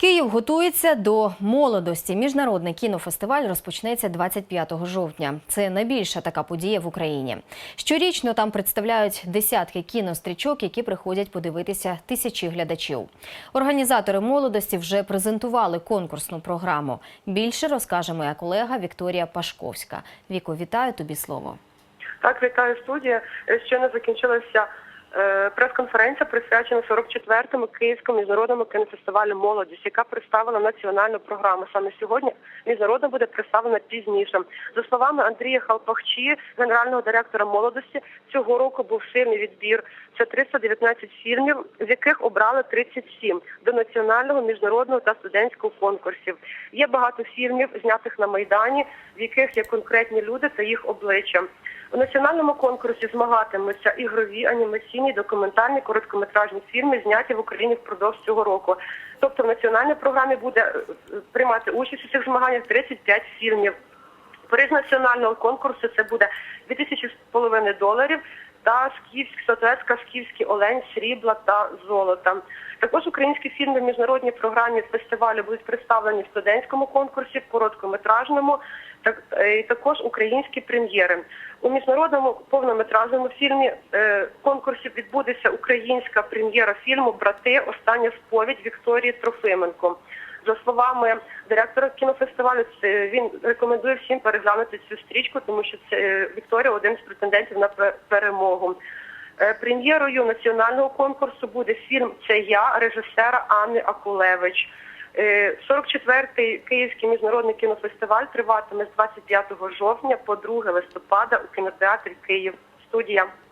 Київ готується до молодості. Міжнародний кінофестиваль розпочнеться 25 жовтня. Це найбільша така подія в Україні. Щорічно там представляють десятки кінострічок, які приходять подивитися тисячі глядачів. Організатори молодості вже презентували конкурсну програму. Більше розкаже моя колега Вікторія Пашковська. Віко, вітаю тобі слово. Так, вітаю студія. Е, Щойно закінчилася прес-конференція, присвячена 44-му Київському міжнародному кінофестивалю Молодість, яка представила національну програму. Саме сьогодні міжнародна буде представлена пізніше. За словами Андрія Халпахчі, генерального директора молодості, цього року був сильний відбір. Це 319 фільмів, з яких обрали 37 до національного, міжнародного та студентського конкурсів. Є багато фільмів, знятих на майдані, в яких є конкретні люди та їх обличчя. У національному конкурсі змагатимуться ігрові, анімаційні, документальні, короткометражні фільми, зняті в Україні впродовж цього року. Тобто в національній програмі буде е, приймати участь у цих змаганнях 35 фільмів. Приз національного конкурсу це буде 2000 доларів та скіфська, статуетка «Скіфський олень, срібла та золота. Також українські фільми в міжнародній програмі фестивалю будуть представлені в студентському конкурсі, в короткометражному, так, е, і також українські прем'єри. У міжнародному повнометражному фільмі е, конкурсі відбудеться українська прем'єра фільму Брати. Остання сповідь Вікторії Трофименко. За словами директора кінофестивалю, це він рекомендує всім переглянути цю стрічку, тому що це е, Вікторія один з претендентів на перемогу. Е, Прем'єрою національного конкурсу буде фільм Це я режисера Анни Акулевич. Е, 44-й Київський міжнародний кінофестиваль триватиме з 25 жовтня по 2 листопада у кінотеатрі Київ. Студія.